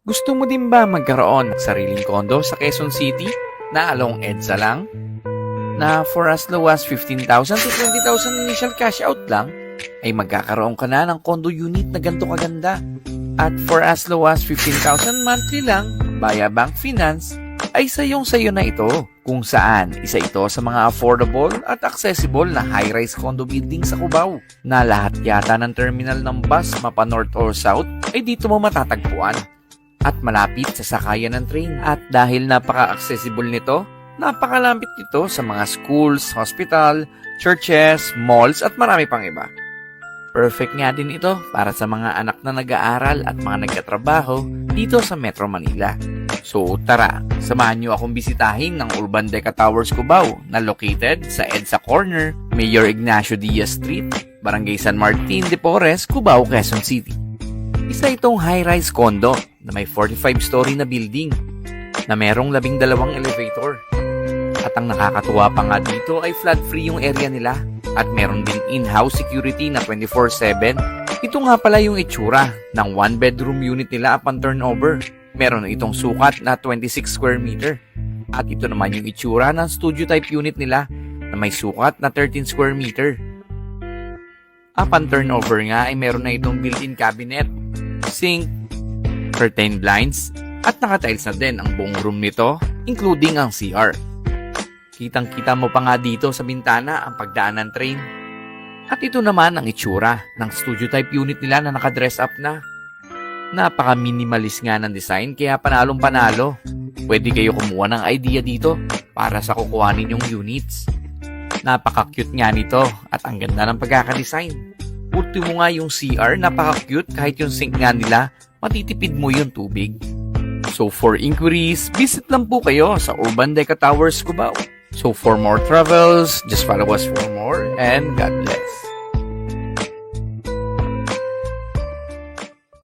Gusto mo din ba magkaroon ng sariling kondo sa Quezon City na along EDSA lang? Na for as low as 15,000 to 20,000 initial cash out lang, ay magkakaroon ka na ng condo unit na ganito kaganda. At for as low as 15,000 monthly lang, via bank finance, ay sayong sayo na ito. Kung saan, isa ito sa mga affordable at accessible na high-rise condo building sa Cubao na lahat yata ng terminal ng bus mapa north or south ay dito mo matatagpuan at malapit sa sakayan ng train. At dahil napaka-accessible nito, napakalapit nito sa mga schools, hospital, churches, malls at marami pang iba. Perfect nga din ito para sa mga anak na nag-aaral at mga nagkatrabaho dito sa Metro Manila. So tara, samahan niyo akong bisitahin ng Urban Deca Towers Cubao na located sa EDSA Corner, Mayor Ignacio Diaz Street, Barangay San Martin de Porres, Cubao, Quezon City. Isa itong high-rise condo na may 45-story na building na merong labing dalawang elevator. At ang nakakatuwa pa nga dito ay flood-free yung area nila at meron din in-house security na 24-7. Ito nga pala yung itsura ng one-bedroom unit nila upon turnover. Meron itong sukat na 26 square meter. At ito naman yung itsura ng studio type unit nila na may sukat na 13 square meter. Upon turnover nga ay meron na itong built-in cabinet, sink, curtain blinds, at nakatiles na din ang buong room nito, including ang CR. Kitang-kita mo pa nga dito sa bintana ang pagdaan ng train. At ito naman ang itsura ng studio type unit nila na nakadress up na. Napaka-minimalist nga ng design kaya panalong panalo. Pwede kayo kumuha ng idea dito para sa kukuhanin yung units. Napaka-cute nga nito at ang ganda ng pagkakadesign. Ultimo nga yung CR, napaka-cute kahit yung sink nga nila, matitipid mo yung tubig. So for inquiries, visit lang po kayo sa Urban Deca Towers Cubao. So for more travels, just follow us for more and God bless.